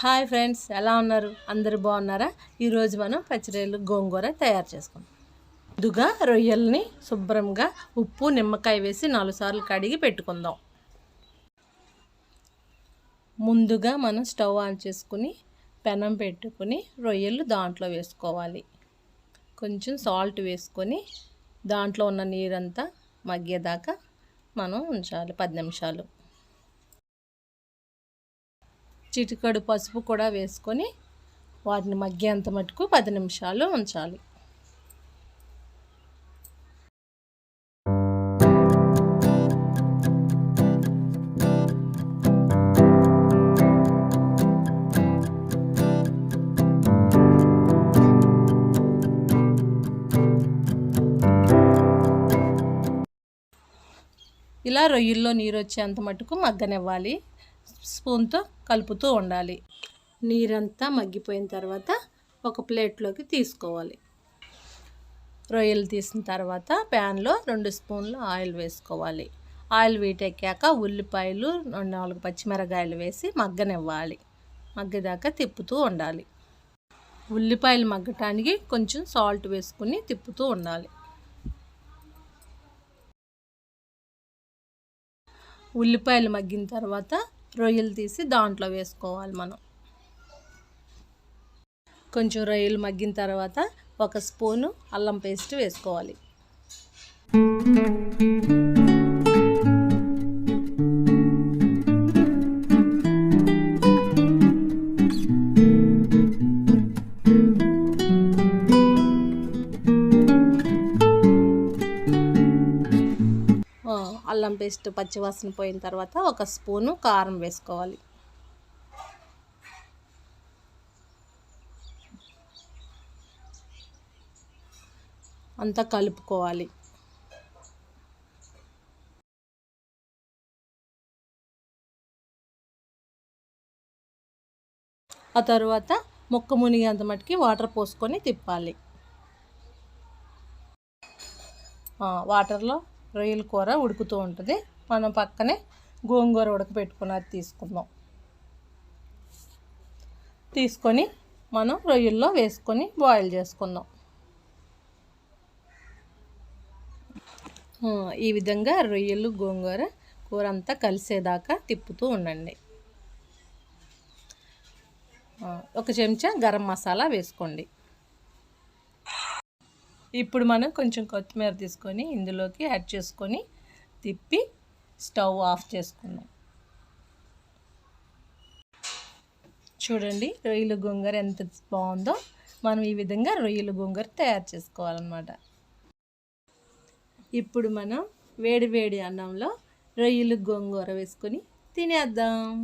Hi friends ఎలా ఉన్నారు? అందరు బాగున్నారా? ఈరోజు మనం పచ్చిరొయ్యలు గోంగూర తయారు చేసుకుందాం. ముందుగా రొయ్యల్ని శుభ్రంగా ఉప్పు నిమ్మకాయ వేసి నాలుగు సార్లు కడిగి పెట్టుకుందాం. ముందుగా మనం స్టవ్ ఆన్ చేసుకుని పెనం పెట్టుకుని రొయ్యలు దాంట్లో వేసుకోవాలి. కొంచెం సాల్ట్ వేసుకొని దాంట్లో ఉన్న నీరంతా మగ్గేదాకా మనం ఉంచాలి పది నిమిషాలు. చిటికడు పసుపు కూడా వేసుకొని వాటిని మగ్గేంత మటుకు పది నిమిషాలు ఉంచాలి. ఇలా రొయ్యల్లో నీరు వచ్చేంత మటుకు మగ్గనివ్వాలి. స్పూన్తో కలుపుతూ ఉండాలి. నీరంతా మగ్గిపోయిన తర్వాత ఒక ప్లేట్లోకి తీసుకోవాలి. రొయ్యలు తీసిన తర్వాత ప్యాన్లో రెండు స్పూన్లు ఆయిల్ వేసుకోవాలి. ఆయిల్ వీటెక్కాక ఉల్లిపాయలు రెండు నాలుగు పచ్చిమిరకాయలు వేసి మగ్గనివ్వాలి. మగ్గదాకా తిప్పుతూ ఉండాలి. ఉల్లిపాయలు మగ్గటానికి కొంచెం సాల్ట్ వేసుకుని తిప్పుతూ ఉండాలి. ఉల్లిపాయలు మగ్గిన తర్వాత రొయ్యలు తీసి దాంట్లో వేసుకోవాలి మనం. కొంచెం రొయ్యలు మగ్గిన తర్వాత ఒక స్పూను అల్లం పేస్ట్ వేసుకోవాలి. అల్లం పేస్ట్ పచ్చివాసన పోయిన తర్వాత ఒక స్పూను కారం వేసుకోవాలి. అంతా కలుపుకోవాలి. ఆ తర్వాత ముక్క మునిగేంత మట్టుకి వాటర్ పోసుకొని తిప్పాలి. వాటర్లో రొయ్యల కూర ఉడుకుతూ ఉంటుంది. మనం పక్కనే గోంగూర ఉడకపెట్టుకున్నది తీసుకుందాం. తీసుకొని మనం రొయ్యల్లో వేసుకొని బాయిల్ చేసుకుందాం. ఈ విధంగా రొయ్యలు గోంగూర కూర అంతా కలిసేదాకా తిప్పుతూ ఉండండి. ఒక చెంచా గరం మసాలా వేసుకోండి. ఇప్పుడు మనం కొంచెం కొత్తిమీర తీసుకొని ఇందులోకి యాడ్ చేసుకొని తిప్పి స్టవ్ ఆఫ్ చేసుకుందాం. చూడండి రొయ్యలు గొంగర ఎంత బాగుందో. మనం ఈ విధంగా రొయ్యలు గొంగర తయారు చేసుకోవాలన్నమాట. ఇప్పుడు మనం వేడి వేడి అన్నంలో రొయ్యలు గోంగూర వేసుకొని తినేద్దాం.